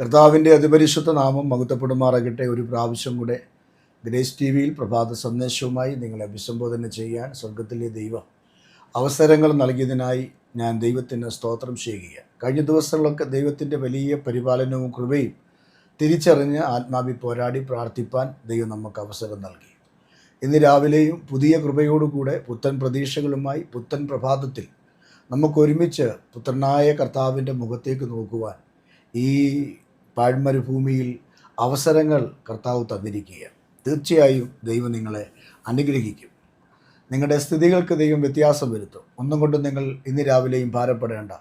കർത്താവിന്റെ അതിപരിശുദ്ധ നാമം മഹത്വപ്പെടുമാറാകട്ടെ. ഒരു പ്രാവശ്യം കൂടെ ഗ്രേസ് ടി വിയിൽ പ്രഭാത സന്ദേശവുമായി നിങ്ങളെ അഭിസംബോധന ചെയ്യാൻ സ്വർഗത്തിലെ ദൈവം അവസരങ്ങൾ നൽകിയതിനായി ഞാൻ ദൈവത്തിന് സ്തോത്രം ചെയ്യുക കഴിഞ്ഞ ദിവസങ്ങളൊക്കെ ദൈവത്തിന്റെ വലിയ പരിപാലനവും കൃപയും തിരിച്ചറിഞ്ഞ് ആത്മാവി പോരാടി പ്രാർത്ഥിപ്പാൻ ദൈവം നമുക്ക് അവസരം നൽകി. ഇന്ന് രാവിലെയും പുതിയ കൃപയോടുകൂടെ പുത്തൻ പ്രതീക്ഷകളുമായി പുത്തൻ പ്രഭാതത്തിൽ നമുക്കൊരുമിച്ച് പുത്രനായ കർത്താവിന്റെ മുഖത്തേക്ക് നോക്കുവാൻ ഈ പാഴ്മരുഭൂമിയിൽ അവസരങ്ങൾ കർത്താവ് തന്നിരിക്കുക തീർച്ചയായും ദൈവം നിങ്ങളെ അനുഗ്രഹിക്കും. നിങ്ങളുടെ സ്ഥിതികൾക്ക് ദൈവം വ്യത്യാസം വരുത്തും. ഒന്നും കൊണ്ടും നിങ്ങൾ ഇന്ന് രാവിലെയും ഭാരപ്പെടേണ്ട.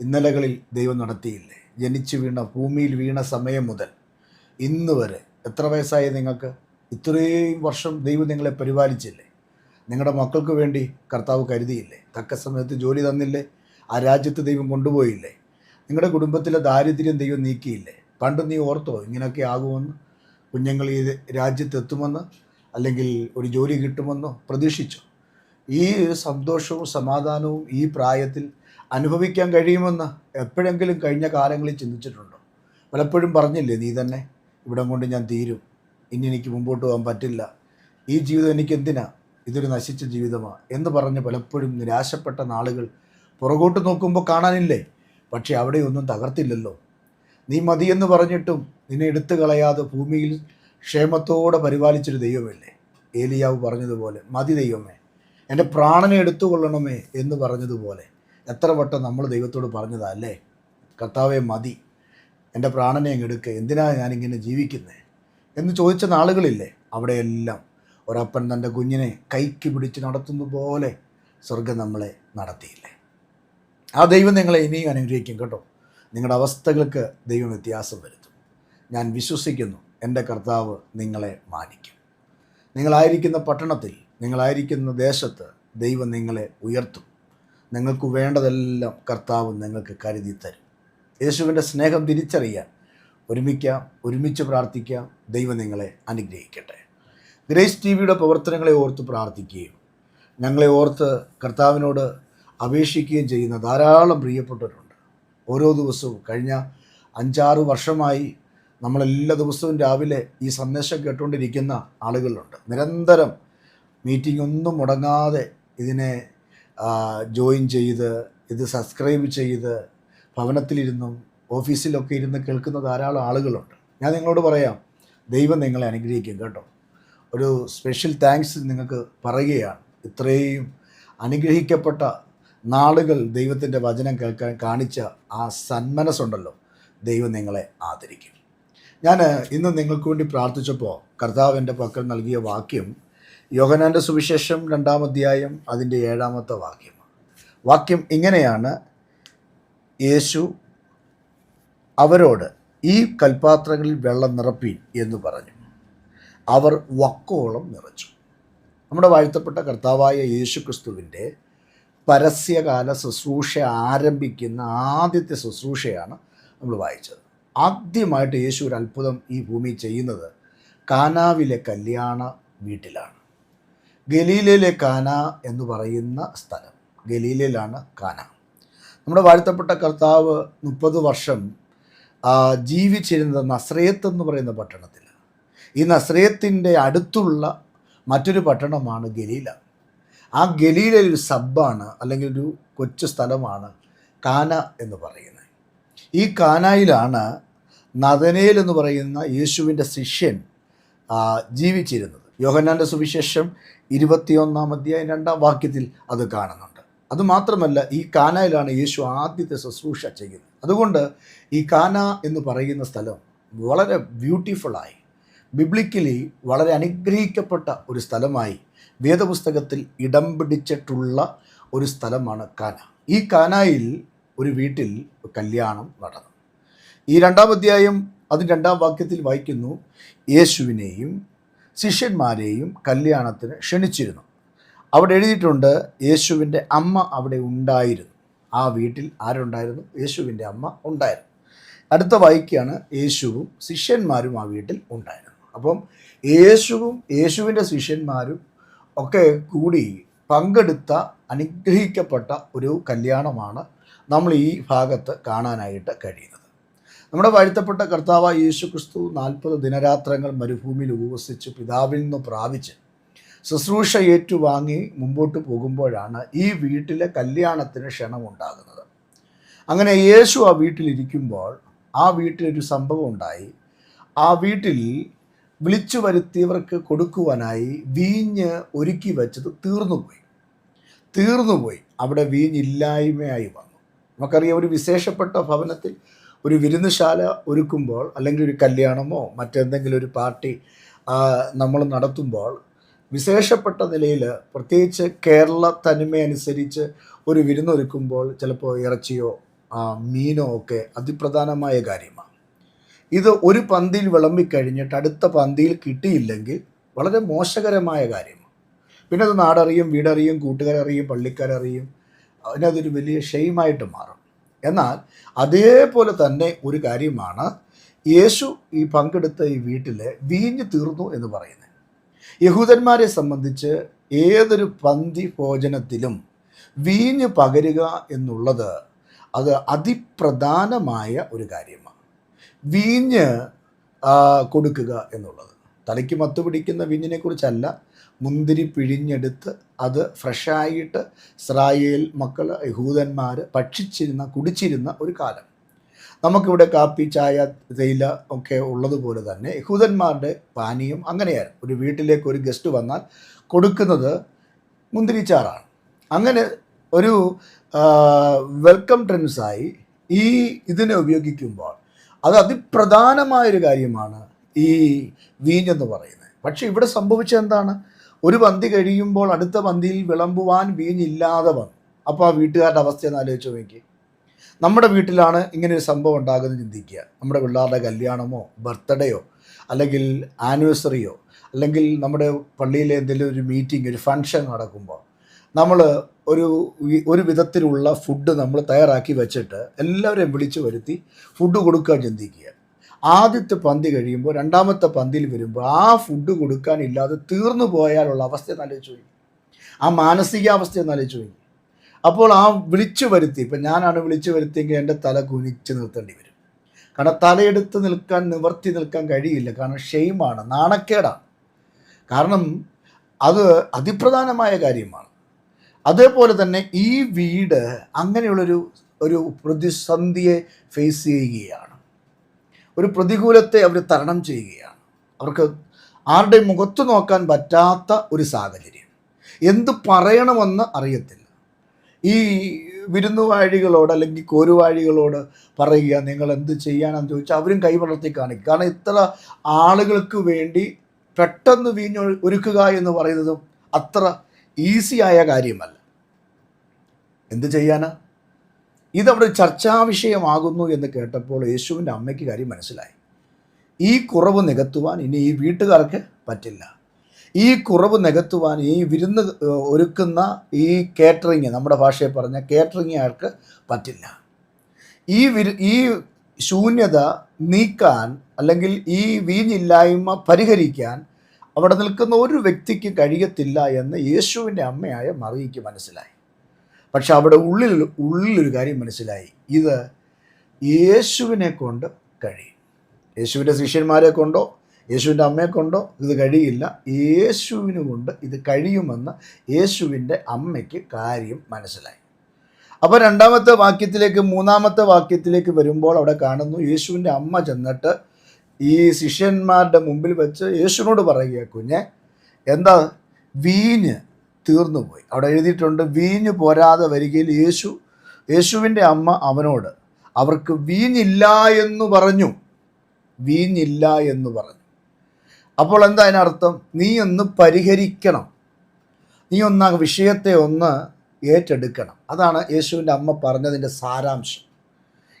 ഇന്നലകളിൽ ദൈവം നടത്തിയില്ലേ? ജനിച്ചു വീണ ഭൂമിയിൽ വീണ സമയം മുതൽ ഇന്ന് വരെ എത്ര വയസ്സായി നിങ്ങൾക്ക്? ഇത്രയും വർഷം ദൈവം നിങ്ങളെ പരിപാലിച്ചില്ലേ? നിങ്ങളുടെ മക്കൾക്ക് വേണ്ടി കർത്താവ് കരുതിയില്ലേ? തക്ക സമയത്ത് ജോലി തന്നില്ലേ? ആ രാജ്യത്ത് ദൈവം കൊണ്ടുപോയില്ലേ? നിങ്ങളുടെ കുടുംബത്തിലെ ദാരിദ്ര്യം ദൈവം നീക്കിയില്ലേ? പണ്ട് നീ ഓർത്തോ ഇങ്ങനെയൊക്കെ ആകുമെന്ന്? കുഞ്ഞുങ്ങൾ ഈ രാജ്യത്തെത്തുമെന്ന്? അല്ലെങ്കിൽ ഒരു ജോലി കിട്ടുമെന്നോ? പ്രതീക്ഷിച്ചു? ഈ സന്തോഷവും സമാധാനവും ഈ പ്രായത്തിൽ അനുഭവിക്കാൻ കഴിയുമെന്ന് എപ്പോഴെങ്കിലും കഴിഞ്ഞ കാലങ്ങളിൽ ചിന്തിച്ചിട്ടുണ്ടോ? പലപ്പോഴും പറഞ്ഞില്ലേ നീ തന്നെ ഇവിടം കൊണ്ട് ഞാൻ തീരും. ഇനി എനിക്ക് മുമ്പോട്ട് പോകാൻ പറ്റില്ല. ഈ ജീവിതം എനിക്ക് എന്തിനാ? ഇതൊരു നശിച്ച ജീവിതമാണ് എന്ന് പറഞ്ഞ് പലപ്പോഴും നിരാശപ്പെട്ട നാളുകൾ പുറകോട്ട് നോക്കുമ്പോൾ കാണാനില്ലേ? പക്ഷേ അവിടെയൊന്നും തകർത്തില്ലല്ലോ. നീ മതിയെന്ന് പറഞ്ഞിട്ടും നിന്നെ എടുത്തു കളയാതെ ഭൂമിയിൽ ക്ഷേമത്തോടെ പരിപാലിച്ചൊരു ദൈവമല്ലേ? ഏലിയാവ് പറഞ്ഞതുപോലെ മതി ദൈവമേ എന്റെ പ്രാണനെ എടുത്തുകൊള്ളണമേ എന്ന് പറഞ്ഞതുപോലെ. എത്ര വട്ടം നമ്മൾ ദൈവത്തോട് പറഞ്ഞതാ അല്ലേ? കർത്താവെ മതി. എന്റെ പ്രാണനെ അങ്ങ് എടുക്കുക എന്തിനാണ് ഞാനിങ്ങനെ ജീവിക്കുന്നത് എന്ന് ചോദിച്ച നാളുകളില്ലേ അവിടെയെല്ലാം ഒരപ്പൻ തന്റെ കുഞ്ഞിനെ കൈക്ക് പിടിച്ച് നടത്തുന്ന പോലെ സ്വർഗം നമ്മളെ നടത്തിയില്ലേ? ആ ദൈവം നിങ്ങളെ ഇനിയും അനുഗ്രഹിക്കും കേട്ടോ. നിങ്ങളുടെ അവസ്ഥകൾക്ക് ദൈവം വ്യത്യാസം വരുത്തും. ഞാൻ വിശ്വസിക്കുന്നു എന്റെ കർത്താവ് നിങ്ങളെ മാനിക്കും. നിങ്ങളായിരിക്കുന്ന പട്ടണത്തിൽ നിങ്ങളായിരിക്കുന്ന ദേശത്ത് ദൈവം നിങ്ങളെ ഉയർത്തും. നിങ്ങൾക്ക് വേണ്ടതെല്ലാം കർത്താവ് നിങ്ങൾക്ക് കരുതി തരും. യേശുവിന്റെ സ്നേഹം തിരിച്ചറിയാൻ ഒരുമിക്കാം ഒരുമിച്ച് പ്രാർത്ഥിക്കാം. ദൈവം നിങ്ങളെ അനുഗ്രഹിക്കട്ടെ. ഗ്രേസ് ടി വിയുടെ പ്രവർത്തനങ്ങളെ ഓർത്ത് പ്രാർത്ഥിക്കുകയും ഞങ്ങളെ ഓർത്ത് കർത്താവിനോട് അപേക്ഷിക്കുകയും ചെയ്യുന്ന ധാരാളം പ്രിയപ്പെട്ടവരുണ്ട്. ഓരോ ദിവസവും കഴിഞ്ഞ അഞ്ചാറ് വർഷമായി നമ്മളെല്ലാ ദിവസവും രാവിലെ ഈ സന്ദേശം കേട്ടുകൊണ്ടിരിക്കുന്ന ആളുകളുണ്ട്. നിരന്തരം മീറ്റിംഗ് ഒന്നും മുടങ്ങാതെ ഇതിനെ ജോയിൻ ചെയ്ത് ഇത് സബ്സ്ക്രൈബ് ചെയ്ത് ഭവനത്തിലിരുന്നും ഓഫീസിലൊക്കെ ഇരുന്ന് കേൾക്കുന്ന ധാരാളം ആളുകളുണ്ട്. ഞാൻ നിങ്ങളോട് പറയാം ദൈവം നിങ്ങളെ അനുഗ്രഹിക്കും കേട്ടോ. ഒരു സ്പെഷ്യൽ താങ്ക്സ് നിങ്ങൾക്ക് പറയുകയാണ്. ഇത്രയും അനുഗ്രഹിക്കപ്പെട്ട നാളുകൾ ദൈവത്തിന്റെ വചനം കേൾക്കാൻ കാണിച്ച ആ സന്മനസ്സുണ്ടല്ലോ. ദൈവം നിങ്ങളെ ആദരിക്കും. ഞാൻ ഇന്ന് നിങ്ങൾക്ക് വേണ്ടി പ്രാർത്ഥിച്ചപ്പോൾ കർത്താവ് എന്റെ പക്കൽ നൽകിയ വാക്യം യോഹനാന്റെ സുവിശേഷം രണ്ടാം അധ്യായം അതിന്റെ ഏഴാമത്തെ വാക്യം. വാക്യം ഇങ്ങനെയാണ്. യേശു അവരോട് ഈ കൽപാത്രങ്ങളിൽ വെള്ളം നിറപ്പി എന്ന് പറഞ്ഞു. അവർ വക്കോളം നിറച്ചു. നമ്മുടെ വാഴ്ത്തപ്പെട്ട കർത്താവായ യേശു ക്രിസ്തുവിന്റെ പരസ്യകാല ശുശ്രൂഷ ആരംഭിക്കുന്ന ആദ്യത്തെ ശുശ്രൂഷയാണ് നമ്മൾ വായിച്ചത്. ആദ്യമായിട്ട് യേശു ഒരു അത്ഭുതം ഈ ഭൂമി ചെയ്യുന്നത് കാനാവിലെ കല്യാണ വീട്ടിലാണ്. ഗലീലയിലെ കാന എന്ന് പറയുന്ന സ്ഥലം. ഗലീലയിലാണ് കാന. നമ്മുടെ വാഴ്ത്തപ്പെട്ട കർത്താവ് മുപ്പത് വർഷം ജീവിച്ചിരുന്നത് നസ്രയത്ത് എന്ന് പറയുന്ന പട്ടണത്തിൽ ഈ നസ്രയത്തിന്റെ അടുത്തുള്ള മറ്റൊരു പട്ടണമാണ് ഗലീല. ആ ഗലീലയിൽ ഒരു സബ്ബാണ് അല്ലെങ്കിൽ ഒരു കൊച്ചു സ്ഥലമാണ് കാന എന്ന് പറയുന്നത്. ഈ കാനയിലാണ് നദനേൽ എന്ന് പറയുന്ന യേശുവിന്റെ ശിഷ്യൻ ജീവിച്ചിരുന്നത്. യോഹന്നാന്റെ സുവിശേഷം ഇരുപത്തിയൊന്നാം അധ്യായം രണ്ടാം വാക്യത്തിൽ അത് കാണുന്നുണ്ട്. അതുമാത്രമല്ല ഈ കാനയിലാണ് യേശു ആദ്യത്തെ ശുശ്രൂഷ ചെയ്യുന്നത്. അതുകൊണ്ട് ഈ കാന എന്ന് പറയുന്ന സ്ഥലം വളരെ ബ്യൂട്ടിഫുള്ളായി ബിബ്ലിക്കലി വളരെ അനുഗ്രഹിക്കപ്പെട്ട ഒരു സ്ഥലമായി വേദപുസ്തകത്തിൽ ഇടം പിടിച്ചിട്ടുള്ള ഒരു സ്ഥലമാണ് കാന. ഈ കാനായിൽ ഒരു വീട്ടിൽ കല്യാണം നടന്നു. ഈ രണ്ടാം അധ്യായം അതിന് രണ്ടാം വാക്യത്തിൽ വായിക്കുന്നു. യേശുവിനെയും ശിഷ്യന്മാരെയും കല്യാണത്തിന് ക്ഷണിച്ചിരുന്നു. അവിടെ എഴുതിയിട്ടുണ്ട് യേശുവിന്റെ അമ്മ അവിടെ ഉണ്ടായിരുന്നു. ആ വീട്ടിൽ ആരുണ്ടായിരുന്നു? യേശുവിന്റെ അമ്മ ഉണ്ടായിരുന്നു. അടുത്ത വായിക്കുകയാണ് യേശുവും ശിഷ്യന്മാരും ആ വീട്ടിൽ ഉണ്ടായിരുന്നു. അപ്പം യേശുവും യേശുവിന്റെ ശിഷ്യന്മാരും ഒക്കെ കൂടി പങ്കെടുത്ത അനുഗ്രഹിക്കപ്പെട്ട ഒരു കല്യാണമാണ് നമ്മൾ ഈ ഭാഗത്ത് കാണാനായിട്ട് കഴിയുന്നത്. നമ്മുടെ വാഴ്ത്തപ്പെട്ട കർത്താവ് യേശു ക്രിസ്തു നാൽപ്പത് ദിനരാത്രങ്ങൾ മരുഭൂമിയിൽ ഉപവസിച്ച് പിതാവിൽ നിന്ന് പ്രാപിച്ച് ശുശ്രൂഷ ഏറ്റുവാങ്ങി മുമ്പോട്ട് പോകുമ്പോഴാണ് ഈ വീട്ടിലെ കല്യാണത്തിന് ക്ഷണമുണ്ടാകുന്നത്. അങ്ങനെ യേശു ആ വീട്ടിലിരിക്കുമ്പോൾ ആ വീട്ടിലൊരു സംഭവം ഉണ്ടായി. ആ വീട്ടിൽ വിളിച്ചു വരുത്തിയവർക്ക് കൊടുക്കുവാനായി വീഞ്ഞ് ഒരുക്കി വെച്ചത് തീർന്നുപോയി. തീർന്നുപോയി. അവിടെ വീഞ്ഞില്ലായ്മയായി വന്നു. നമുക്കറിയാം ഒരു വിശേഷപ്പെട്ട ഭവനത്തിൽ ഒരു വിരുന്നുശാല ഒരുക്കുമ്പോൾ അല്ലെങ്കിൽ ഒരു കല്യാണമോ മറ്റെന്തെങ്കിലും ഒരു പാർട്ടി നമ്മൾ നടത്തുമ്പോൾ വിശേഷപ്പെട്ട നിലയിൽ പ്രത്യേകിച്ച് കേരള തനിമയനുസരിച്ച് ഒരു വിരുന്നൊരുക്കുമ്പോൾ ചിലപ്പോൾ ഇറച്ചിയോ മീനോ ഒക്കെ അതിപ്രധാനമായ കാര്യമാണ്. ഇത് ഒരു പന്തിയിൽ വിളമ്പിക്കഴിഞ്ഞിട്ട് അടുത്ത പന്തിയിൽ കിട്ടിയില്ലെങ്കിൽ വളരെ മോശകരമായ കാര്യമാണ് പിന്നെ അത് നാടറിയും വീടറിയും കൂട്ടുകാരറിയും പള്ളിക്കാരറിയും അതിനതൊരു വലിയ ഷെയിമായിട്ട് മാറും. എന്നാൽ അതേപോലെ തന്നെ ഒരു കാര്യമാണ് യേശു ഈ പങ്കെടുത്ത ഈ വീട്ടിൽ വീഞ്ഞു തീർന്നു എന്ന് പറയുന്നത്. യഹൂദന്മാരെ സംബന്ധിച്ച് ഏതൊരു പന്തി ഭോജനത്തിലും വീഞ്ഞ് പകരുക എന്നുള്ളത് അത് അതിപ്രധാനമായ ഒരു കാര്യമാണ്. വീഞ്ഞ് കൊടുക്കുക എന്നുള്ളത്. തലയ്ക്ക് മത്ത് പിടിക്കുന്ന വീഞ്ഞിനെ കുറിച്ചല്ല മുന്തിരി പിഴിഞ്ഞെടുത്ത് അത് ഫ്രഷായിട്ട് ഇസ്രായേൽ മക്കൾ യഹൂദന്മാർ ഭക്ഷിച്ചിരുന്ന കുടിച്ചിരുന്ന ഒരു കാലം. നമുക്കിവിടെ കാപ്പി ചായ തേയില ഒക്കെ ഉള്ളതുപോലെ തന്നെ യഹൂദന്മാരുടെ പാനീയം അങ്ങനെയായിരുന്നു. ഒരു വീട്ടിലേക്ക് ഒരു ഗസ്റ്റ് വന്നാൽ കൊടുക്കുന്നത് മുന്തിരിച്ചാറാണ് അങ്ങനെ ഒരു വെൽക്കം ഡ്രിങ്ക്സായി ഈ ഇതിനെ ഉപയോഗിക്കുമ്പോൾ അത് അതിപ്രധാനമായൊരു കാര്യമാണ് ഈ വീഞ്ഞെന്ന് പറയുന്നത്. പക്ഷെ ഇവിടെ സംഭവിച്ചത് എന്താണ്? ഒരു പന്തി കഴിയുമ്പോൾ അടുത്ത പന്തിയിൽ വിളമ്പുവാൻ വീഞ്ഞില്ലാതെ വന്നു. അപ്പോൾ ആ വീട്ടുകാരുടെ അവസ്ഥ ഒന്ന് ആലോചിച്ചു നോക്കി നമ്മുടെ വീട്ടിലാണ് ഇങ്ങനെ ഒരു സംഭവം ഉണ്ടാകുന്നത് ചിന്തിക്കുക. നമ്മുടെ പിള്ളേരുടെ കല്യാണമോ ബർത്ത്ഡേയോ അല്ലെങ്കിൽ ആനിവേഴ്സറിയോ അല്ലെങ്കിൽ നമ്മുടെ പള്ളിയിലെ എന്തെങ്കിലും ഒരു മീറ്റിംഗ് ഒരു ഫങ്ഷൻ നടക്കുമ്പോൾ നമ്മൾ ഒരു ഒരു വിധത്തിലുള്ള ഫുഡ് നമ്മൾ തയ്യാറാക്കി വെച്ചിട്ട് എല്ലാവരെയും വിളിച്ചു വരുത്തി ഫുഡ് കൊടുക്കാൻ ചിന്തിക്കുക. ആദ്യത്തെ പന്തി കഴിയുമ്പോൾ രണ്ടാമത്തെ പന്തിയിൽ വരുമ്പോൾ ആ ഫുഡ് കൊടുക്കാനില്ലാതെ തീർന്നു പോയാലുള്ള അവസ്ഥ എന്നാലോചിച്ച് പോയി ആ മാനസികാവസ്ഥ എന്നാലോചിച്ച് പോയി അപ്പോൾ ആ വിളിച്ചു വരുത്തി ഇപ്പം ഞാനാണ് വിളിച്ചു വരുത്തിയെങ്കിൽ എന്റെ തല കുനിച്ച് നിർത്തേണ്ടി വരും. കാരണം തലയെടുത്ത് നിൽക്കാൻ നിവർത്തി നിൽക്കാൻ കഴിയില്ല. കാരണം ഷെയിമാണ് നാണക്കേടാണ്. കാരണം അത് അതിപ്രധാനമായ കാര്യമാണ്. അതേപോലെ തന്നെ ഈ വീട് അങ്ങനെയുള്ളൊരു ഒരു പ്രതിസന്ധിയെ ഫേസ് ചെയ്യുകയാണ്. ഒരു പ്രതികൂലത്തെ അവർ തരണം ചെയ്യുകയാണ്. അവർക്ക് ആരുടെ മുഖത്ത് നോക്കാൻ പറ്റാത്ത ഒരു സാഹചര്യം. എന്ത് പറയണമെന്ന് അറിയത്തില്ല. ഈ വിരുന്നുവാഴികളോട് അല്ലെങ്കിൽ കോരുവാഴികളോട് പറയുക നിങ്ങൾ എന്ത് ചെയ്യാനെന്ന് ചോദിച്ചാൽ അവരും കൈ വളർത്തി കാണിക്കും. കാരണം ഇത്ര ആളുകൾക്ക് വേണ്ടി പെട്ടെന്ന് വീഞ്ഞ് ഒരുക്കുക എന്ന് പറയുന്നതും അത്ര ഈസിയായ കാര്യമല്ല. എന്ത് ചെയ്യാനാ? ഇതവിടെ ചർച്ചാ വിഷയമാകുന്നു എന്ന് കേട്ടപ്പോൾ യേശുവിന്റെ അമ്മയ്ക്ക് കാര്യം മനസ്സിലായി. ഈ കുറവ് നികത്തുവാൻ ഇനി ഈ വീട്ടുകാർക്ക് പറ്റില്ല. ഈ കുറവ് നികത്തുവാൻ ഈ വിരുന്ന് ഒരുക്കുന്ന ഈ കേറ്ററിങ് നമ്മുടെ ഭാഷയിൽ പറഞ്ഞ കേറ്ററിങ്ങുകാർക്ക് പറ്റില്ല. ഈ വിരു ഈ ശൂന്യത നീക്കാൻ അല്ലെങ്കിൽ ഈ വീഞ്ഞില്ലായ്മ പരിഹരിക്കാൻ അവിടെ നിൽക്കുന്ന ഒരു വ്യക്തിക്ക് കഴിയത്തില്ല എന്ന് യേശുവിന്റെ അമ്മയായ മറിയയ്ക്ക് മനസ്സിലായി. പക്ഷെ അവിടെ ഉള്ളിൽ ഉള്ളിലൊരു കാര്യം മനസ്സിലായി. ഇത് യേശുവിനെ കൊണ്ട് കഴിയും. യേശുവിന്റെ ശിഷ്യന്മാരെ കൊണ്ടോ യേശുവിന്റെ അമ്മയെ കൊണ്ടോ ഇത് കഴിയില്ല. യേശുവിന് കൊണ്ട് ഇത് കഴിയുമെന്ന് യേശുവിന്റെ അമ്മയ്ക്ക് കാര്യം മനസ്സിലായി. അപ്പോൾ രണ്ടാമത്തെ വാക്യത്തിലേക്ക് മൂന്നാമത്തെ വാക്യത്തിലേക്ക് വരുമ്പോൾ അവിടെ കാണുന്നു യേശുവിന്റെ അമ്മ ചെന്നിട്ട് ഈ ശിഷ്യന്മാരുടെ മുമ്പിൽ വെച്ച് യേശുവിനോട് പറയുക കുഞ്ഞെ എന്താ? വീഞ്ഞ് തീർന്നു പോയി അവിടെ എഴുതിയിട്ടുണ്ട് വീഞ്ഞു പോരാതെ വരികയിൽ യേശു യേശുവിന്റെ അമ്മ അവനോട് അവർക്ക് വീഞ്ഞില്ല എന്ന് പറഞ്ഞു വീഞ്ഞില്ല എന്ന് പറഞ്ഞു. അപ്പോൾ എന്താ അതിനർത്ഥം? നീ ഒന്ന് പരിഹരിക്കണം. നീ ഒന്ന് ആ വിഷയത്തെ ഒന്ന് ഏറ്റെടുക്കണം. അതാണ് യേശുവിന്റെ അമ്മ പറഞ്ഞതിന്റെ സാരാംശം.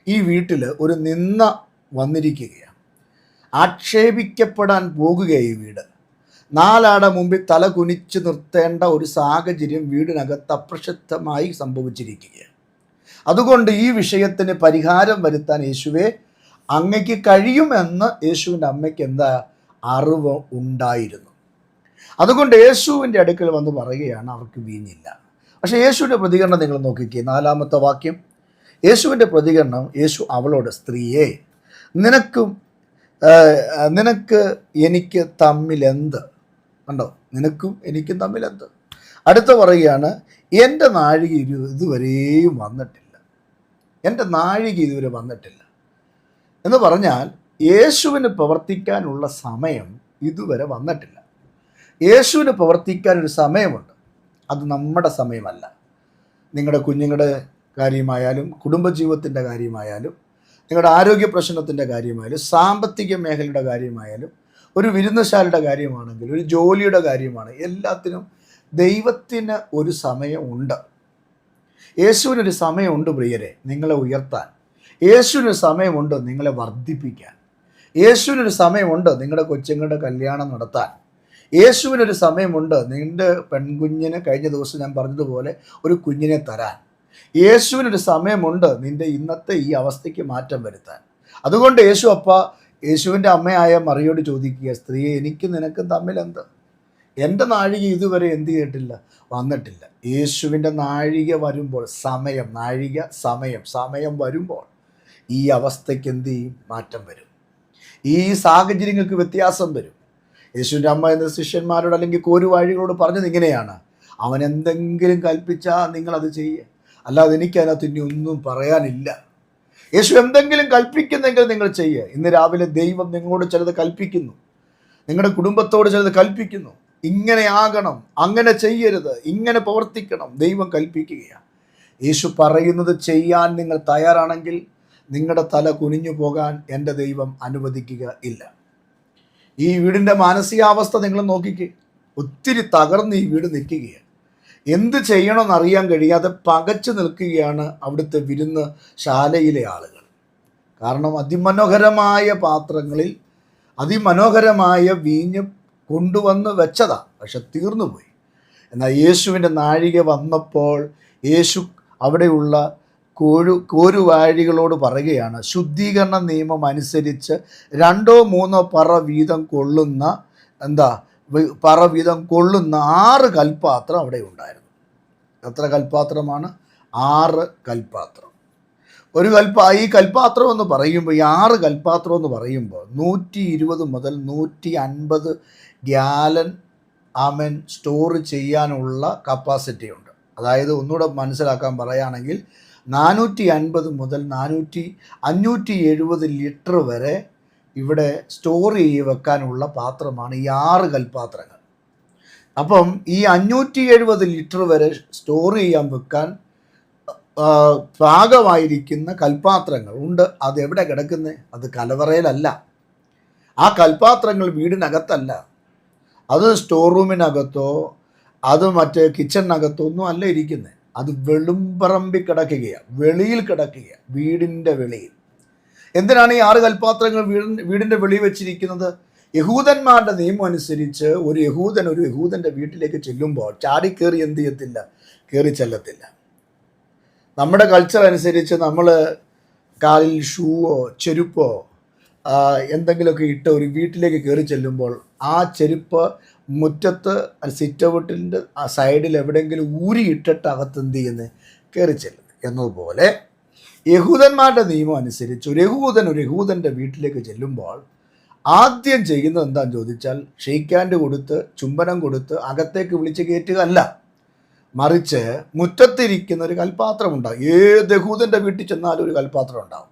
ഈ വീട്ടിൽ ഒരു നിന്ന വന്നിരിക്കുകയാണ്. ആക്ഷേപിക്കപ്പെടാൻ പോകുകയാണ് ഈ വീട്. നാലാടെ മുമ്പിൽ തല കുനിച്ച് നിർത്തേണ്ട ഒരു സാഹചര്യം വീടിനകത്ത് അപ്രശസ്തമായി സംഭവിച്ചിരിക്കുകയാണ്. അതുകൊണ്ട് ഈ വിഷയത്തിന് പരിഹാരം വരുത്താൻ യേശുവെ അങ്ങയ്ക്ക് കഴിയുമെന്ന് യേശുവിന്റെ അമ്മയ്ക്ക് എന്താ അറിവ് ഉണ്ടായിരുന്നു. അതുകൊണ്ട് യേശുവിന്റെ അടുക്കൽ വന്ന് പറയുകയാണ് അവർക്ക് വീഞ്ഞില്ല. പക്ഷേ യേശുവിന്റെ പ്രതികരണം നിങ്ങൾ നോക്കിക്കേ നാലാമത്തെ വാക്യം. യേശുവിന്റെ പ്രതികരണം യേശു അവളോട് സ്ത്രീയെ നിനക്കും നിനക്ക് എനിക്ക് തമ്മിലെന്ത് കണ്ടോ? നിനക്കും എനിക്കും തമ്മിലെന്ത് അടുത്ത പറയുകയാണ് എന്റെ നാഴിക ഇരു ഇതുവരെയും വന്നിട്ടില്ല. എന്റെ നാഴിക ഇതുവരെ വന്നിട്ടില്ല. എന്ന് പറഞ്ഞാൽ യേശുവിന് പ്രവർത്തിക്കാനുള്ള സമയം ഇതുവരെ വന്നിട്ടില്ല. യേശുവിന് പ്രവർത്തിക്കാൻ ഒരു സമയമുണ്ട്. അത് നമ്മുടെ സമയമല്ല. നിങ്ങളുടെ കുഞ്ഞുങ്ങളുടെ കാര്യമായാലും കുടുംബജീവിതത്തിന്റെ കാര്യമായാലും നിങ്ങളുടെ ആരോഗ്യ പ്രശ്നത്തിന്റെ കാര്യമായാലും സാമ്പത്തിക മേഖലയുടെ കാര്യമായാലും ഒരു വിരുന്നശാലയുടെ കാര്യമാണെങ്കിൽ ഒരു ജോലിയുടെ കാര്യമാണ് എല്ലാത്തിനും ദൈവത്തിന് ഒരു സമയമുണ്ട്. യേശുവിനൊരു സമയമുണ്ട് പ്രിയരെ നിങ്ങളെ ഉയർത്താൻ. യേശുവിനൊരു സമയമുണ്ട് നിങ്ങളെ വർദ്ധിപ്പിക്കാൻ. യേശുവിനൊരു സമയമുണ്ട് നിങ്ങളുടെ കൊച്ചുങ്ങളുടെ കല്യാണം നടത്താൻ. യേശുവിനൊരു സമയമുണ്ട് നിന്റെ പെൺകുഞ്ഞിന് കഴിഞ്ഞ ദിവസം ഞാൻ പറഞ്ഞതുപോലെ ഒരു കുഞ്ഞിനെ തരാൻ. യേശുവിനൊരു സമയമുണ്ട് നിന്റെ ഇന്നത്തെ ഈ അവസ്ഥയ്ക്ക് മാറ്റം വരുത്താൻ. അതുകൊണ്ട് യേശു അപ്പ യേശുവിന്റെ അമ്മയായ മറിയോട് ചോദിക്കുക സ്ത്രീയെ എനിക്കും നിനക്കും തമ്മിൽ എന്ത്? എന്റെ നാഴിക ഇതുവരെ എന്ത് ചെയ്തിട്ടില്ല? വന്നിട്ടില്ല. യേശുവിന്റെ നാഴിക വരുമ്പോൾ സമയം നാഴിക സമയം സമയം വരുമ്പോൾ ഈ അവസ്ഥയ്ക്ക് എന്ത് ചെയ്യും? മാറ്റം വരും. ഈ സാഹചര്യങ്ങൾക്ക് വ്യത്യാസം വരും. യേശുവിന്റെ അമ്മ എന്ന ശിഷ്യന്മാരോട് അല്ലെങ്കിൽ കോരുവാഴികളോട് പറഞ്ഞത് ഇങ്ങനെയാണ്. അവൻ എന്തെങ്കിലും കൽപ്പിച്ചാൽ നിങ്ങളത് ചെയ്യുക അല്ലാതെ എനിക്കതിനകത്ത് ഇനി ഒന്നും പറയാനില്ല. യേശു എന്തെങ്കിലും കൽപ്പിക്കുന്നെങ്കിൽ നിങ്ങൾ ചെയ്യുക ഇന്ന് രാവിലെ ദൈവം നിങ്ങളോട് ചിലത് കൽപ്പിക്കുന്നു. നിങ്ങളുടെ കുടുംബത്തോട് ചിലത് കൽപ്പിക്കുന്നു. ഇങ്ങനെ ആകണം അങ്ങനെ ചെയ്യരുത് ഇങ്ങനെ പ്രവർത്തിക്കണം. ദൈവം കൽപ്പിക്കുകയാണ്. യേശു പറയുന്നത് ചെയ്യാൻ നിങ്ങൾ തയ്യാറാണെങ്കിൽ നിങ്ങളുടെ തല കുനിഞ്ഞു പോകാൻ എന്റെ ദൈവം അനുവദിക്കുക ഇല്ല. ഈ വീടിന്റെ മാനസികാവസ്ഥ നിങ്ങൾ നോക്കിക്കേ. ഒത്തിരി തകർന്ന് ഈ വീട് നിൽക്കുകയാണ്. എന്ത് ചെയ്യണമെന്ന് അറിയാൻ കഴിയാതെ പകച്ചു നിൽക്കുകയാണ് അവിടുത്തെ വിരുന്ന് ശാലയിലെ ആളുകൾ. കാരണം അതിമനോഹരമായ പാത്രങ്ങളിൽ അതിമനോഹരമായ വീഞ്ഞ് കൊണ്ടുവന്ന് വെച്ചതാ. പക്ഷെ തീർന്നുപോയി. എന്നാൽ യേശുവിന്റെ നാഴിക വന്നപ്പോൾ യേശു അവിടെയുള്ള കോഴു കോരുവാഴികളോട് പറയുകയാണ് ശുദ്ധീകരണ നിയമം അനുസരിച്ച് രണ്ടോ മൂന്നോ പറ വീതം കൊള്ളുന്ന എന്താ പറ വീതം കൊള്ളുന്ന ആറ് കൽപ്പാത്രം അവിടെ ഉണ്ടായിരുന്നു. എത്ര കൽപ്പാത്രമാണ് ആറ് കൽപ്പാത്രം ഒരു കൽപ്പ ഈ കൽപ്പാത്രം എന്ന് പറയുമ്പോൾ ഈ ആറ് കൽപ്പാത്രം എന്ന് പറയുമ്പോൾ നൂറ്റി ഇരുപത് മുതൽ നൂറ്റി അൻപത് ഗ്യാലൻ ആമൻ സ്റ്റോർ ചെയ്യാനുള്ള കപ്പാസിറ്റി ഉണ്ട്. അതായത് ഒന്നുകൂടെ മനസ്സിലാക്കാൻ പറയുകയാണെങ്കിൽ നാനൂറ്റി അൻപത് മുതൽ നാനൂറ്റി അഞ്ഞൂറ്റി എഴുപത് ലിറ്റർ വരെ ഇവിടെ സ്റ്റോർ ചെയ്ത് വെക്കാനുള്ള പാത്രമാണ് ഈ ആറ് കൽപ്പാത്രങ്ങൾ അപ്പം ഈ അഞ്ഞൂറ്റി എഴുപത് ലിറ്റർ വരെ സ്റ്റോർ ചെയ്യാൻ വെക്കാൻ പാകമായിരിക്കുന്ന കൽപ്പാത്രങ്ങൾ ഉണ്ട്. അത് എവിടെ കിടക്കുന്നത് അത് കലവറയിലല്ല. ആ കൽപ്പാത്രങ്ങൾ വീടിനകത്തല്ല. അത് സ്റ്റോർ റൂമിനകത്തോ അത് മറ്റേ കിച്ചണിനകത്തോ ഒന്നും അല്ല ഇരിക്കുന്നത് അത് വെളുമ്പറമ്പി കിടക്കുകയാണ് വെളിയിൽ കിടക്കുകയാണ് വീടിന്റെ വെളിയിൽ. എന്തിനാണ് ഈ ആറ് കൽപ്പാത്രങ്ങൾ വീടിൻ വീടിന്റെ വെളിയിൽ വെച്ചിരിക്കുന്നത്? യഹൂദന്മാരുടെ നിയമം അനുസരിച്ച് ഒരു യഹൂദൻ ഒരു യഹൂദന്റെ വീട്ടിലേക്ക് ചെല്ലുമ്പോൾ ചാടി ചാടിക്കേറി എന്ത് ചെയ്യത്തില്ല? കയറി ചെല്ലത്തില്ല. നമ്മുടെ കൾച്ചർ അനുസരിച്ച് നമ്മൾ കാലിൽ ഷൂവോ ചെരുപ്പോ എന്തെങ്കിലുമൊക്കെ ഇട്ട് ഒരു വീട്ടിലേക്ക് കയറി ചെല്ലുമ്പോൾ ആ ചെരുപ്പ് മുറ്റത്ത് സിറ്റ് ഔട്ടിന്റെ ആ സൈഡിൽ എവിടെയെങ്കിലും ഊരി ഇട്ടിട്ട് അകത്ത് എന്ത് ചെയ്യുന്നത് കയറി ചെല്ലുന്നത് എന്നതുപോലെ യഹൂദന്മാരുടെ നിയമം അനുസരിച്ച് ഒരു യഹൂദൻ ഒരു യഹൂദന്റെ വീട്ടിലേക്ക് ചെല്ലുമ്പോൾ ആദ്യം ചെയ്യുന്നത് എന്താണെന്ന് ചോദിച്ചാൽ ഷെയ്ക്കാൻഡ് കൊടുത്ത് ചുംബനം കൊടുത്ത് അകത്തേക്ക് വിളിച്ച് കയറ്റുക അല്ല മറിച്ച് മുറ്റത്തിരിക്കുന്ന ഒരു കൽപ്പാത്രം ഉണ്ടാകും ഏത് ദഹൂദന്റെ വീട്ടിൽ ചെന്നാലും ഒരു കൽപ്പാത്രം ഉണ്ടാകും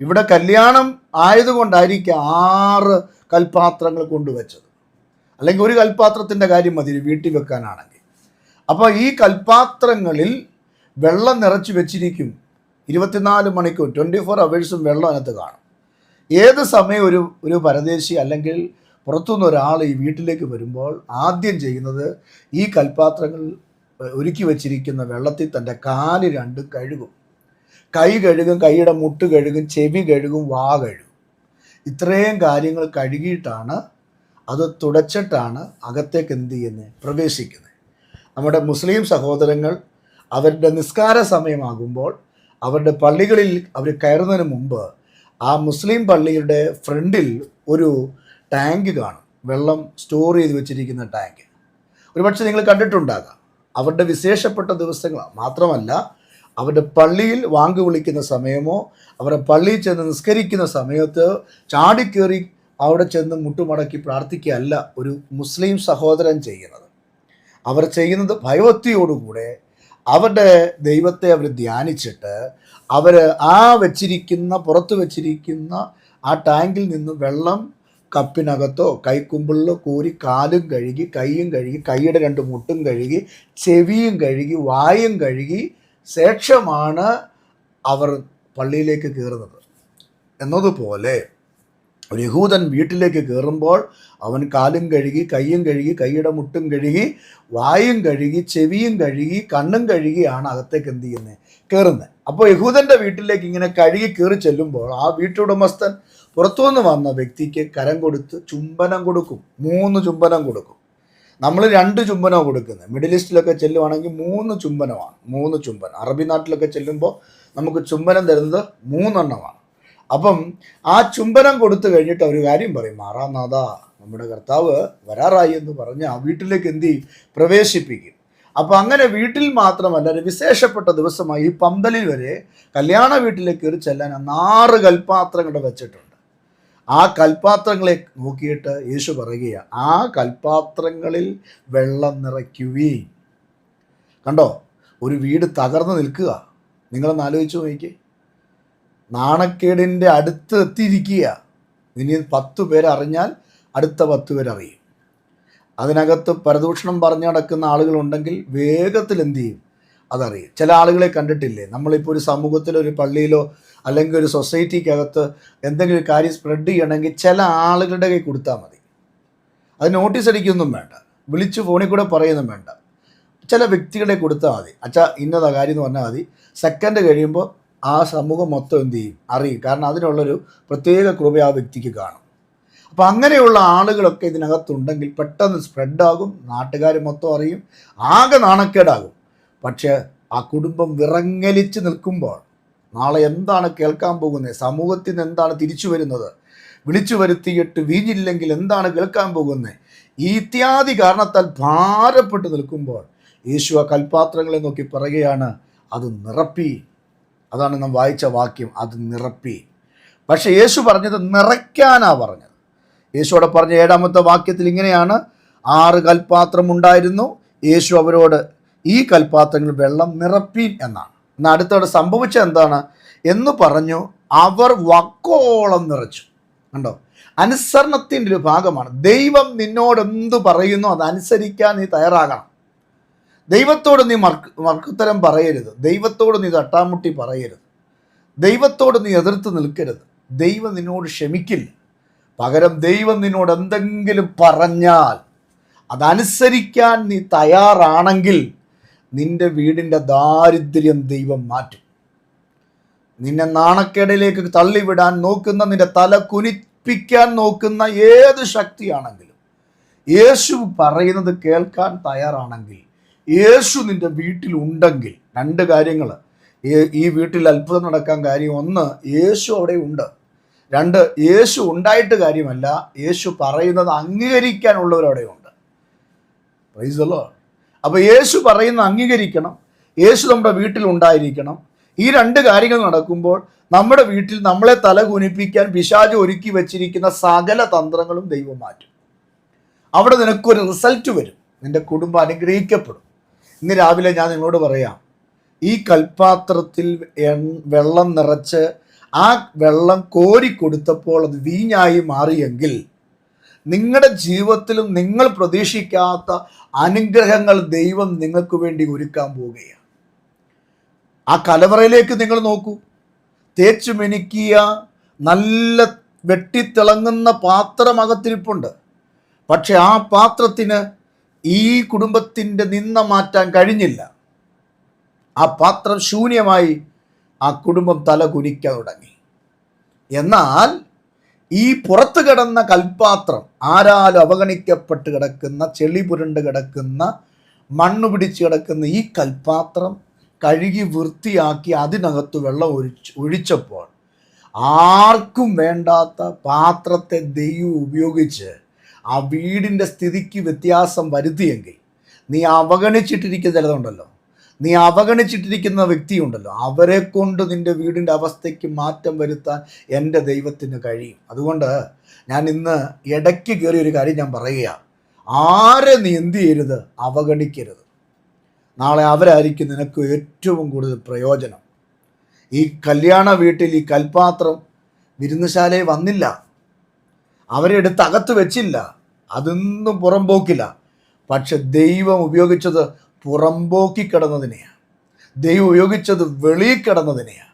ഇവിടെ കല്യാണം ആയതുകൊണ്ടായിരിക്കും ആറ് കൽപ്പാത്രങ്ങൾ കൊണ്ടുവച്ചത്. അല്ലെങ്കിൽ ഒരു കൽപ്പാത്രത്തിന്റെ കാര്യം മതി വീട്ടിൽ വെക്കാനാണെങ്കിൽ. അപ്പോൾ ഈ കൽപ്പാത്രങ്ങളിൽ വെള്ളം നിറച്ച് വെച്ചിരിക്കും. ഇരുപത്തിനാല് മണിക്കൂർ ട്വന്റി ഫോർ അവേഴ്സും വെള്ളം അതിനകത്ത് കാണും. ഏത് സമയം ഒരു ഒരു പരദേശി അല്ലെങ്കിൽ പുറത്തുനിന്ന് ഒരാൾ ഈ വീട്ടിലേക്ക് വരുമ്പോൾ ആദ്യം ചെയ്യുന്നത് ഈ കൽപ്പാത്രങ്ങൾ ഒരുക്കി വച്ചിരിക്കുന്ന വെള്ളത്തിൽ തന്റെ കാൽ രണ്ടും കഴുകും. കൈ കഴുകും കൈയുടെ മുട്ട് കഴുകും ചെവി കഴുകും വാ കഴുകും. ഇത്രയും കാര്യങ്ങൾ കഴുകിയിട്ടാണ് അത് തുടച്ചിട്ടാണ് അകത്തേക്ക് എന്ത് ചെയ്യുന്നത് പ്രവേശിക്കുന്നത് നമ്മുടെ മുസ്ലിം സഹോദരങ്ങൾ അവരുടെ നിസ്കാര സമയമാകുമ്പോൾ അവരുടെ പള്ളികളിൽ അവർ കയറുന്നതിന് മുമ്പ് ആ മുസ്ലിം പള്ളിയുടെ ഫ്രണ്ടിൽ ഒരു ടാങ്ക് കാണും. വെള്ളം സ്റ്റോർ ചെയ്ത് വെച്ചിരിക്കുന്ന ടാങ്ക്. ഒരുപക്ഷെ നിങ്ങൾ കണ്ടിട്ടുണ്ടാകാം. അവരുടെ വിശേഷപ്പെട്ട ദിവസങ്ങൾ മാത്രമല്ല അവരുടെ പള്ളിയിൽ വാങ്ക് വിളിക്കുന്ന സമയമോ അവരുടെ പള്ളിയിൽ ചെന്ന് നിസ്കരിക്കുന്ന സമയത്ത് ചാടിക്കേറി അവിടെ ചെന്ന് മുട്ടുമടക്കി പ്രാർത്ഥിക്കുകയല്ല ഒരു മുസ്ലിം സഹോദരൻ ചെയ്യുന്നത്. അവർ ചെയ്യുന്നത് ഭയഭക്തിയോടുകൂടെ അവരുടെ ദൈവത്തെ അവർ ധ്യാനിച്ചിട്ട് അവർ ആ വെച്ചിരിക്കുന്ന പുറത്ത് വെച്ചിരിക്കുന്ന ആ ടാങ്കിൽ നിന്ന് വെള്ളം കപ്പിനകത്തോ കൈക്കുമ്പിളിലോ കോരി കാലും കഴുകി കൈയും കഴുകി കൈയുടെ രണ്ട് മുട്ടും കഴുകി ചെവിയും കഴുകി വായും കഴുകി ശേഷമാണ് അവർ പള്ളിയിലേക്ക് കയറുന്നത്. എന്നതുപോലെ ഒരു യഹൂദൻ വീട്ടിലേക്ക് കയറുമ്പോൾ അവൻ കാലും കഴുകി കൈയും കഴുകി കൈയുടെ മുട്ടും കഴുകി വായും കഴുകി ചെവിയും കഴുകി കണ്ണും കഴുകിയാണ് അകത്തേക്ക് എന്ത് ചെയ്യുന്നത്? കയറുന്നത് അപ്പോൾ യഹൂദന്റെ വീട്ടിലേക്ക് ഇങ്ങനെ കഴുകി കയറി ചെല്ലുമ്പോൾ ആ വീട്ടുടമസ്ഥൻ പുറത്തുനിന്ന് വന്ന വ്യക്തിക്ക് കരം കൊടുത്ത് ചുംബനം കൊടുക്കും. മൂന്ന് ചുംബനം കൊടുക്കും. നമ്മൾ രണ്ട് ചുംബനവും കൊടുക്കുന്നത് മിഡിൽ ഈസ്റ്റിലൊക്കെ ചെല്ലുവാണെങ്കിൽ മൂന്ന് ചുംബനമാണ്. മൂന്ന് ചുംബനം. അറബി നാട്ടിലൊക്കെ ചെല്ലുമ്പോൾ നമുക്ക് ചുംബനം തരുന്നത് മൂന്നെണ്ണമാണ്. അപ്പം ആ ചുംബനം കൊടുത്തു കഴിഞ്ഞിട്ട് ഒരു കാര്യം പറയും. മാറാനാഥ നമ്മുടെ കർത്താവ് വരാറായി എന്ന് പറഞ്ഞ് ആ വീട്ടിലേക്ക് എന്ത് ചെയ്യും? പ്രവേശിപ്പിക്കും. അപ്പം അങ്ങനെ വീട്ടിൽ മാത്രമല്ല ഒരു വിശേഷപ്പെട്ട ദിവസമായി ഈ പന്തലിൽ വരെ കല്യാണ വീട്ടിലേക്ക് കയറി ചെല്ലാൻ ആറ് കൽപ്പാത്രങ്ങൾ വെച്ചിട്ടുണ്ട്. ആ കൽപാത്രങ്ങളെ നോക്കിയിട്ട് യേശു പറയുകയാണ് ആ കൽപാത്രങ്ങളിൽ വെള്ളം നിറയ്ക്കുവീൻ. കണ്ടോ? ഒരു വീട് തകർന്നു നിൽക്കുക. നിങ്ങളൊന്ന് ആലോചിച്ച് നോക്കിക്കേ. നാണക്കേടിന്റെ അടുത്ത് എത്തിയിരിക്കുക. ഇനി പത്ത് പേരറിഞ്ഞാൽ അടുത്ത പത്ത് പേരറിയും. അതിനകത്ത് പരദൂഷണം പറഞ്ഞു നടക്കുന്ന ആളുകളുണ്ടെങ്കിൽ വേഗത്തിൽ എന്ത് ചെയ്യും? അതറിയും. ചില ആളുകളെ കണ്ടിട്ടില്ലേ? നമ്മളിപ്പോൾ ഒരു സമൂഹത്തിലോ ഒരു പള്ളിയിലോ അല്ലെങ്കിൽ ഒരു സൊസൈറ്റിക്കകത്ത് എന്തെങ്കിലും കാര്യം സ്പ്രെഡ് ചെയ്യണമെങ്കിൽ ചില ആളുകളുടെ കൈ കൊടുത്താൽ മതി. അത് നോട്ടീസ് അടിക്കൊന്നും വേണ്ട. വിളിച്ച് ഫോണിൽ കൂടെ പറയുന്നും വേണ്ട. ചില വ്യക്തികളെ കൊടുത്താൽ മതി. അച്ഛാ ഇന്നതാ കാര്യം എന്ന് പറഞ്ഞാൽ മതി. സെക്കൻഡ് കഴിയുമ്പോൾ ആ സമൂഹം മൊത്തം എന്ത് ചെയ്യും? അറിയും. കാരണം അതിനുള്ളൊരു പ്രത്യേക കൃപ ആ വ്യക്തിക്ക് കാണും. അപ്പം അങ്ങനെയുള്ള ആളുകളൊക്കെ ഇതിനകത്തുണ്ടെങ്കിൽ പെട്ടെന്ന് സ്പ്രെഡാകും നാട്ടുകാർ മൊത്തം അറിയും ആകെ നാണക്കേടാകും. പക്ഷേ ആ കുടുംബം വിറങ്ങലിച്ച് നിൽക്കുമ്പോൾ നാളെ എന്താണ് കേൾക്കാൻ പോകുന്നത് സമൂഹത്തിൽ നിന്ന് എന്താണ് തിരിച്ചു വരുന്നത്? വിളിച്ചു വരുത്തിയിട്ട് വീഞ്ഞില്ലെങ്കിൽ എന്താണ് കേൾക്കാൻ പോകുന്നത് ഇത്യാദി കാരണത്താൽ ഭാരപ്പെട്ട് നിൽക്കുമ്പോൾ യേശു ആ കൽപാത്രങ്ങളെ നോക്കി പറയുകയാണ് അത് നിറപ്പി. അതാണ് നാം വായിച്ച വാക്യം അത് നിറപ്പി. പക്ഷേ യേശു പറഞ്ഞത് നിറയ്ക്കാനാ പറഞ്ഞത്. യേശുവിടെ പറഞ്ഞ ഏഴാമത്തെ വാക്യത്തിൽ ഇങ്ങനെയാണ് ആറ് കൽപ്പാത്രം ഉണ്ടായിരുന്നു യേശു അവരോട് ഈ കൽപ്പാത്രങ്ങൾ വെള്ളം നിറപ്പീൻ എന്നാണ്. എന്നാൽ അടുത്തവിടെ സംഭവിച്ചത് എന്താണ്? എന്ന് പറഞ്ഞു അവർ വക്കോളം നിറച്ചു. കണ്ടോ? അനുസരണത്തിന്റെ ഒരു ഭാഗമാണ്. ദൈവം നിന്നോട് എന്ത് പറയുന്നു അത് അനുസരിക്കാൻ നീ തയ്യാറാകണം. ദൈവത്തോട് നീ മർക്ക് മർക്കുത്തരം പറയരുത്. ദൈവത്തോട് നീ തട്ടാമുട്ടി പറയരുത്. ദൈവത്തോട് നീ എതിർത്ത് നിൽക്കരുത്. ദൈവം നിന്നോട് ക്ഷമിക്കില്ല. പകരം ദൈവം നിന്നോട് എന്തെങ്കിലും പറഞ്ഞാൽ അതനുസരിക്കാൻ നീ തയ്യാറാണെങ്കിൽ നിന്റെ വീടിന്റെ ദാരിദ്ര്യം ദൈവം മാറ്റും. നിന്നെ നാണക്കേടിലേക്ക് തള്ളിവിടാൻ നോക്കുന്ന നിന്റെ തല കുനിപ്പിക്കാൻ നോക്കുന്ന ഏത് ശക്തിയാണെങ്കിലും യേശു പറയുന്നത് കേൾക്കാൻ തയ്യാറാണെങ്കിൽ യേശു നിന്റെ വീട്ടിലുണ്ടെങ്കിൽ രണ്ട് കാര്യങ്ങൾ ഈ വീട്ടിൽ അത്ഭുതം നടക്കാൻ കാര്യം ഒന്ന് യേശു അവിടെ ഉണ്ട്. രണ്ട് യേശു ഉണ്ടായിട്ട് കാര്യമല്ല. യേശു പറയുന്നത് അംഗീകരിക്കാനുള്ളവരവിടെയുണ്ട്. പ്രൈസല്ലോ അപ്പോൾ യേശു പറയുന്നത് അംഗീകരിക്കണം. യേശു നമ്മുടെ വീട്ടിൽ ഉണ്ടായിരിക്കണം. ഈ രണ്ട് കാര്യങ്ങൾ നടക്കുമ്പോൾ നമ്മുടെ വീട്ടിൽ നമ്മളെ തല കുനിപ്പിക്കാൻ പിശാജ് ഒരുക്കി വെച്ചിരിക്കുന്ന സകല തന്ത്രങ്ങളും ദൈവം മാറ്റും. അവിടെ നിനക്കൊരു റിസൾട്ട് വരും. നിന്റെ കുടുംബം അനുഗ്രഹിക്കപ്പെടും. ഇന്ന് രാവിലെ ഞാൻ നിങ്ങളോട് പറയാം. ഈ കൽപ്പാത്രത്തിൽ വെള്ളം നിറച്ച് ആ വെള്ളം കോരി കൊടുത്തപ്പോൾ അത് വീഞ്ഞായി മാറിയെങ്കിൽ നിങ്ങളുടെ ജീവിതത്തിലും നിങ്ങൾ പ്രതീക്ഷിക്കാത്ത അനുഗ്രഹങ്ങൾ ദൈവം നിങ്ങൾക്ക് വേണ്ടി ഒരുക്കാൻ പോവുകയാണ്. ആ കലവറയിലേക്ക് നിങ്ങൾ നോക്കൂ. തേച്ചു മെനിക്കിയ നല്ല വെട്ടിത്തിളങ്ങുന്ന പാത്രം അകത്തിരിപ്പുണ്ട് പക്ഷെ ആ പാത്രത്തിന് ഈ കുടുംബത്തിന്റെ നിന്ന മാറ്റാൻ കഴിഞ്ഞില്ല. ആ പാത്രം ശൂന്യമായി ആ കുടുംബം തല കുനിക്കാൻ തുടങ്ങി. എന്നാൽ ഈ പുറത്തു കിടന്ന കൽപാത്രം ആരാലും അവഗണിക്കപ്പെട്ട് കിടക്കുന്ന ചെളി പുരണ്ട് കിടക്കുന്ന മണ്ണ് പിടിച്ച് കിടക്കുന്ന ഈ കൽപാത്രം കഴുകി വൃത്തിയാക്കി അതിനകത്ത് വെള്ളം ഒഴിച്ച് ഒഴിച്ചപ്പോൾ ആർക്കും വേണ്ടാത്ത പാത്രത്തെ ദൈവം ഉപയോഗിച്ച് ആ വീടിന്റെ സ്ഥിതിക്ക് വ്യത്യാസം വരുത്തിയെങ്കിൽ നീ അവഗണിച്ചിട്ടിരിക്കുന്ന ചിലതുണ്ടല്ലോ. നീ അവഗണിച്ചിട്ടിരിക്കുന്ന വ്യക്തിയുണ്ടല്ലോ. അവരെ കൊണ്ട് നിന്റെ വീടിന്റെ അവസ്ഥയ്ക്ക് മാറ്റം വരുത്താൻ എന്റെ ദൈവത്തിന് കഴിയും. അതുകൊണ്ട് ഞാൻ ഇന്ന് ഇടയ്ക്ക് കയറി ഒരു കാര്യം ഞാൻ പറയുക ആരെ നീ എന്ത് ചെയ്യരുത്? അവഗണിക്കരുത്. നാളെ അവരായിരിക്കും നിനക്ക് ഏറ്റവും കൂടുതൽ പ്രയോജനം. ഈ കല്യാണ വീട്ടിൽ ഈ കൽപാത്രം വിരുന്നുശാലയിൽ വന്നില്ല. അവരെ എടുത്ത് അകത്ത് വെച്ചില്ല. അതൊന്നും പുറംപോക്കില്ല. പക്ഷെ ദൈവം ഉപയോഗിച്ചത് പുറംപോക്കി കിടന്നതിനെയാണ് ദൈവം ഉപയോഗിച്ചത് വെളിയിൽ കിടന്നതിനെയാണ്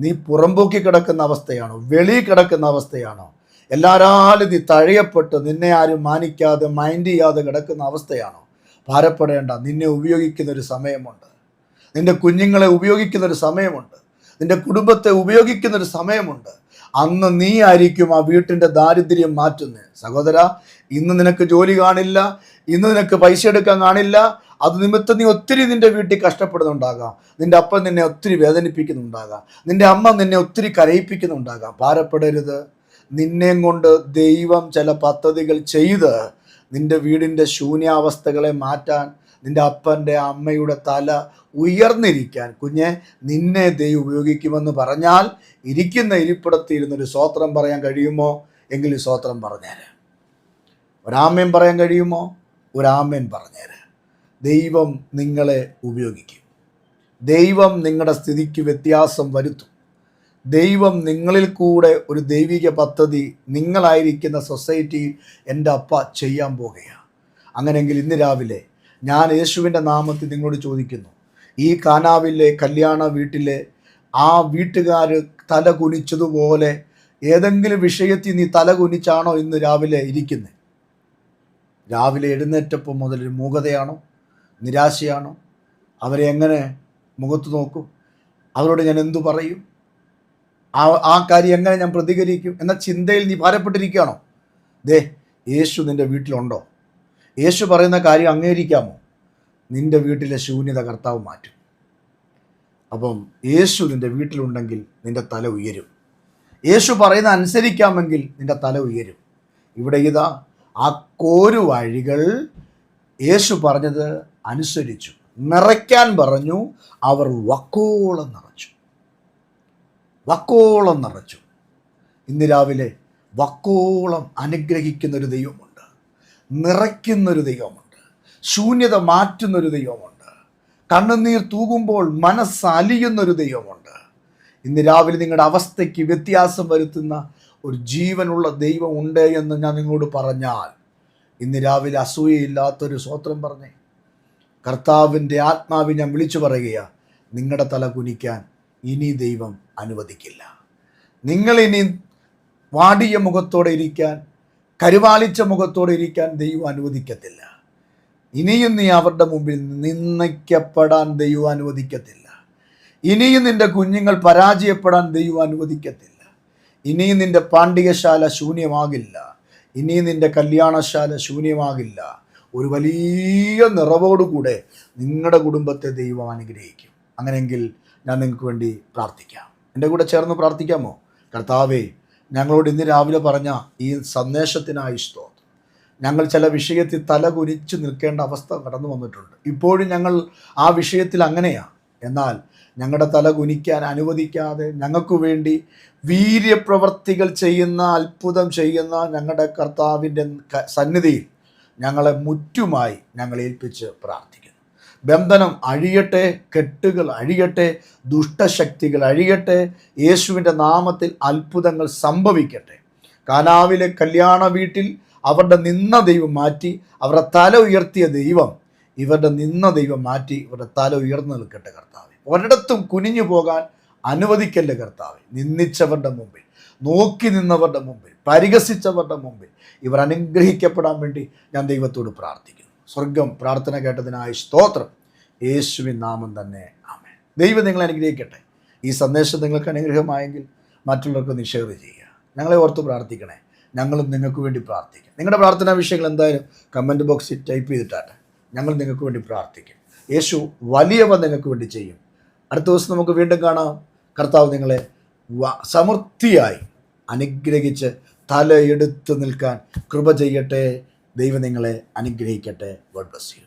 നീ പുറമ്പോക്കി കിടക്കുന്ന അവസ്ഥയാണോ? വെളിയിൽ കിടക്കുന്ന അവസ്ഥയാണോ? എല്ലാരാലും നീ തഴയപ്പെട്ട് നിന്നെ ആരും മാനിക്കാതെ മൈൻഡ് ചെയ്യാതെ കിടക്കുന്ന അവസ്ഥയാണോ? ഭാരപ്പെടേണ്ട. നിന്നെ ഉപയോഗിക്കുന്ന ഒരു സമയമുണ്ട്. നിന്റെ കുഞ്ഞുങ്ങളെ ഉപയോഗിക്കുന്ന ഒരു സമയമുണ്ട്. നിന്റെ കുടുംബത്തെ ഉപയോഗിക്കുന്ന ഒരു സമയമുണ്ട്. അന്ന് നീ ആയിരിക്കും ആ വീട്ടിന്റെ ദാരിദ്ര്യം മാറ്റുന്നത് സഹോദര ഇന്ന് നിനക്ക് ജോലി കാണില്ല. ഇന്ന് നിനക്ക് പൈസ എടുക്കാൻ കാണില്ല. അത് നിമിത്തം നീ ഒത്തിരി നിന്റെ വീട്ടിൽ കഷ്ടപ്പെടുന്നുണ്ടാകാം. നിന്റെ അപ്പൻ നിന്നെ ഒത്തിരി വേദനിപ്പിക്കുന്നുണ്ടാകാം. നിന്റെ അമ്മ നിന്നെ ഒത്തിരി കരയിപ്പിക്കുന്നുണ്ടാകാം. ഭാരപ്പെടരുത്. നിന്നെയും കൊണ്ട് ദൈവം ചില പദ്ധതികൾ ചെയ്ത് നിന്റെ വീടിന്റെ ശൂന്യാവസ്ഥകളെ മാറ്റാൻ നിന്റെ അപ്പന്റെ അമ്മയുടെ തല ഉയർന്നിരിക്കാൻ. കുഞ്ഞെ നിന്നെ ദൈവം ഉപയോഗിക്കുമെന്ന് പറഞ്ഞാൽ ഇരിക്കുന്ന ഇരിപ്പിടത്തിരുന്നൊരു സ്വോത്രം പറയാൻ കഴിയുമോ? എങ്കിൽ സ്വോത്രം പറഞ്ഞേരെ. ഒരാമേൻ പറയാൻ കഴിയുമോ? ഒരാമേൻ പറഞ്ഞേര്. ദൈവം നിങ്ങളെ ഉപയോഗിക്കും. ദൈവം നിങ്ങളുടെ സ്ഥിതിക്ക് വ്യത്യാസം വരുത്തും. ദൈവം നിങ്ങളിൽ കൂടെ ഒരു ദൈവിക പദ്ധതി നിങ്ങളായിരിക്കുന്ന സൊസൈറ്റിയിൽ എന്റെ അപ്പ ചെയ്യാൻ പോകുകയാണ് അങ്ങനെയെങ്കിൽ ഇന്ന് രാവിലെ ഞാൻ യേശുവിന്റെ നാമത്തിൽ നിങ്ങളോട് ചോദിക്കുന്നു. ഈ കാനാവിലെ കല്യാണ വീട്ടിലെ ആ വീട്ടുകാർ തല കുനിച്ചതുപോലെ ഏതെങ്കിലും വിഷയത്തിൽ നീ തല കുനിച്ചാണോ ഇന്ന് രാവിലെ ഇരിക്കുന്നത് രാവിലെ എഴുന്നേറ്റപ്പോൾ മുതൽ മൂകതയാണോ? നിരാശയാണോ? അവരെ എങ്ങനെ മുഖത്ത് നോക്കും? അവരോട് ഞാൻ എന്തു പറയും? ആ ആ കാര്യം എങ്ങനെ ഞാൻ പ്രതികരിക്കും? എന്ന ചിന്തയിൽ നീ ഭാരപ്പെട്ടിരിക്കുകയാണോ? ദേ യേശു നിന്റെ വീട്ടിലുണ്ടോ? യേശു പറയുന്ന കാര്യം അംഗീകരിക്കാമോ? നിന്റെ വീട്ടിലെ ശൂന്യത കർത്താവ് മാറ്റും. അപ്പം യേശു നിന്റെ വീട്ടിലുണ്ടെങ്കിൽ നിന്റെ തല ഉയരും. യേശു പറയുന്ന അനുസരിക്കാമെങ്കിൽ നിന്റെ തല ഉയരും. ഇവിടെ ഇതാ ആ കോരു വഴികൾ യേശു പറഞ്ഞത് അനുസരിച്ചു. നിറയ്ക്കാൻ പറഞ്ഞു. അവർ വക്കോളം നിറച്ചു. വക്കോളം നിറച്ചു. ഇന്ന് രാവിലെ വക്കോളം അനുഗ്രഹിക്കുന്നൊരു ദൈവമുണ്ട്. നിറയ്ക്കുന്നൊരു ദൈവമുണ്ട്. ശൂന്യത മാറ്റുന്നൊരു ദൈവമുണ്ട്. കണ്ണുനീർ തൂകുമ്പോൾ മനസ്സലിയുന്നൊരു ദൈവമുണ്ട്. ഇന്ന് രാവിലെ നിങ്ങളുടെ അവസ്ഥയ്ക്ക് വ്യത്യാസം വരുത്തുന്ന ഒരു ജീവനുള്ള ദൈവം ഉണ്ട് എന്ന് ഞാൻ നിങ്ങളോട് പറഞ്ഞാൽ ഇന്ന് രാവിലെ അസൂയയില്ലാത്തൊരു സ്വോത്രം പറഞ്ഞേ. കർത്താവിന്റെ ആത്മാവിനെ ഞാൻ വിളിച്ചു പറയുക നിങ്ങളുടെ തല കുനിക്കാൻ ഇനി ദൈവം അനുവദിക്കില്ല. നിങ്ങളിനി വാടിയ മുഖത്തോടെ ഇരിക്കാൻ കരുവാളിച്ച മുഖത്തോടെ ഇരിക്കാൻ ദൈവം അനുവദിക്കത്തില്ല. ഇനിയും നീ അവരുടെ മുമ്പിൽ നിന്ദിക്കപ്പെടാൻ ദൈവം അനുവദിക്കത്തില്ല. ഇനിയും നിന്റെ കുഞ്ഞുങ്ങൾ പരാജയപ്പെടാൻ ദൈവം അനുവദിക്കത്തില്ല. ഇനിയും നിന്റെ പാണ്ഡികശാല ശൂന്യമാകില്ല. ഇനിയും നിന്റെ കല്യാണശാല ശൂന്യമാകില്ല. ഒരു വലിയ നിറവോടുകൂടെ നിങ്ങളുടെ കുടുംബത്തെ ദൈവം അനുഗ്രഹിക്കും. അങ്ങനെയെങ്കിൽ ഞാൻ നിങ്ങൾക്ക് വേണ്ടി പ്രാർത്ഥിക്കാം. എന്റെ കൂടെ ചേർന്ന് പ്രാർത്ഥിക്കാമോ? കർത്താവേ ഞങ്ങളോട് ഇന്ന് രാവിലെ പറഞ്ഞ ഈ സന്ദേശത്തിനായി സ്തോത്രം. ഞങ്ങൾ ചില വിഷയത്തിൽ തല കുനിച്ച് നിൽക്കേണ്ട അവസ്ഥ കടന്നു വന്നിട്ടുണ്ട്. ഇപ്പോഴും ഞങ്ങൾ ആ വിഷയത്തിൽ അങ്ങനെയാണ് എന്നാൽ ഞങ്ങളുടെ തല കുനിക്കാൻ അനുവദിക്കാതെ ഞങ്ങൾക്ക് വേണ്ടി വീര്യപ്രവർത്തികൾ ചെയ്യുന്ന അത്ഭുതം ചെയ്യുന്ന ഞങ്ങളുടെ കർത്താവിന്റെ സന്നിധിയിൽ ഞങ്ങളെ മുറ്റുമായി ഞങ്ങൾ ഏൽപ്പിച്ച് പ്രാർത്ഥിക്കുന്നു. ബന്ധനം അഴിയട്ടെ കെട്ടുകൾ അഴിയട്ടെ ദുഷ്ടശക്തികൾ അഴിയട്ടെ യേശുവിന്റെ നാമത്തിൽ അത്ഭുതങ്ങൾ സംഭവിക്കട്ടെ. കാനാവിലെ കല്യാണ വീട്ടിൽ അവരുടെ നിന്ന ദൈവം മാറ്റി അവരുടെ തല ഉയർത്തിയ ദൈവം ഇവരുടെ നിന്ന ദൈവം മാറ്റി ഇവരുടെ തല ഉയർന്നു നിൽക്കട്ടെ കർത്താവ്. ഒരിടത്തും കുനിഞ്ഞു പോകാൻ അനുവദിക്കല്ലേ കർത്താവ്. നിന്ദിച്ചവരുടെ മുമ്പിൽ. നോക്കി നിന്നവരുടെ മുമ്പിൽ പരിഹസിച്ചവരുടെ മുമ്പിൽ ഇവർ അനുഗ്രഹിക്കപ്പെടാൻ വേണ്ടി ഞാൻ ദൈവത്തോട് പ്രാർത്ഥിക്കുന്നു. സ്വർഗം പ്രാർത്ഥന കേട്ടതിനായി സ്തോത്രം. യേശുവിൻ നാമം തന്നെ. ആമേ ദൈവം നിങ്ങൾ അനുഗ്രഹിക്കട്ടെ. ഈ സന്ദേശം നിങ്ങൾക്ക് അനുഗ്രഹമായെങ്കിൽ മറ്റുള്ളവർക്ക് നിഷേധ ചെയ്യുക. ഞങ്ങളെ ഓർത്ത് പ്രാർത്ഥിക്കണേ. ഞങ്ങളും നിങ്ങൾക്ക് വേണ്ടി പ്രാർത്ഥിക്കും. നിങ്ങളുടെ പ്രാർത്ഥനാ വിഷയങ്ങൾ എന്തായാലും കമന്റ് ബോക്സിൽ ടൈപ്പ് ചെയ്തിട്ടാട്ടെ ഞങ്ങൾ നിങ്ങൾക്ക് വേണ്ടി പ്രാർത്ഥിക്കും. യേശു വലിയവ നിങ്ങൾക്ക് വേണ്ടി ചെയ്യും. അടുത്ത ദിവസം നമുക്ക് വീണ്ടും കാണാം. കർത്താവ് നിങ്ങളെ സമൃദ്ധിയായി അനുഗ്രഹിച്ച് തലയെടുത്ത് നിൽക്കാൻ കൃപ ചെയ്യട്ടെ. ദൈവം നിങ്ങളെ അനുഗ്രഹിക്കട്ടെ. God bless you